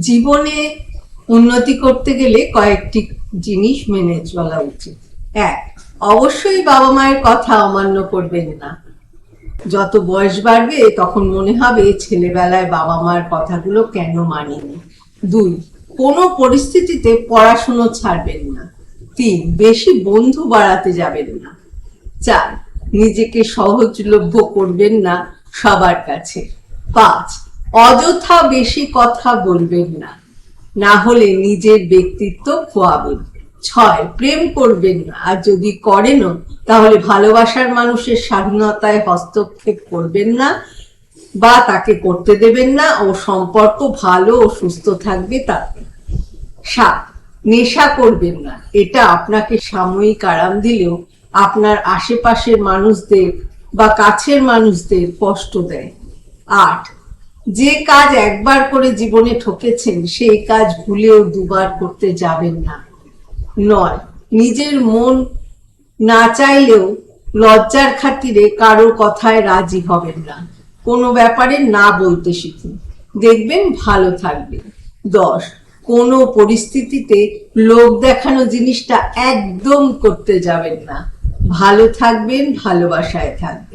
জীবনে উন্নতি করতে গেলে কয়েকটি জিনিস মেনে চলা উচিত। এক, অবশ্যই বাবা মায়ের কথা অমান্য করবেন না। যত বয়স বাড়বে, তখন মনে হবে ছেলেবেলায় বাবা মার কথাগুলো কেন মানিনি। দুই, কোনো পরিস্থিতিতে পড়াশুনো ছাড়বেন না। তিন, বেশি বন্ধু বাড়াতে যাবেন না। চার, নিজেকে সহজলভ্য করবেন না সবার কাছে। পাঁচ অযথা বেশি কথা বলবেন না। না হলে নিজের ব্যক্তিত্ব খোয়াবেন। ছয়, প্রেম করবেন না। আর যদি করেনও, তাহলে ভালোবাসার মানুষের স্বাধীনতায় হস্তক্ষেপ করবেন না বা তাকে করতে দেবেন না ও সম্পর্ক ভালো ও সুস্থ থাকবে তাতে সাত, নেশা করবেন না। এটা আপনাকে সাময়িক আরাম দিলেও আপনার আশেপাশের মানুষদের বা কাছের মানুষদের কষ্ট দেয়। আট যে কাজ একবার করে জীবনে ঠকেছেন, সেই কাজ ভুলেও দুবার করতে যাবেন না। নয়, নিজের মন না চাইলেও লজ্জার খাতিরে কারও কথায় রাজি হবেন না। কোনো ব্যাপারে না বলতে শিখুন। দেখবেন ভালো থাকবেন দশ, কোনো পরিস্থিতিতে লোক দেখানো জিনিসটা একদম করতে যাবেন না। ভালো থাকবেন, ভালোবাসায় থাকবেন।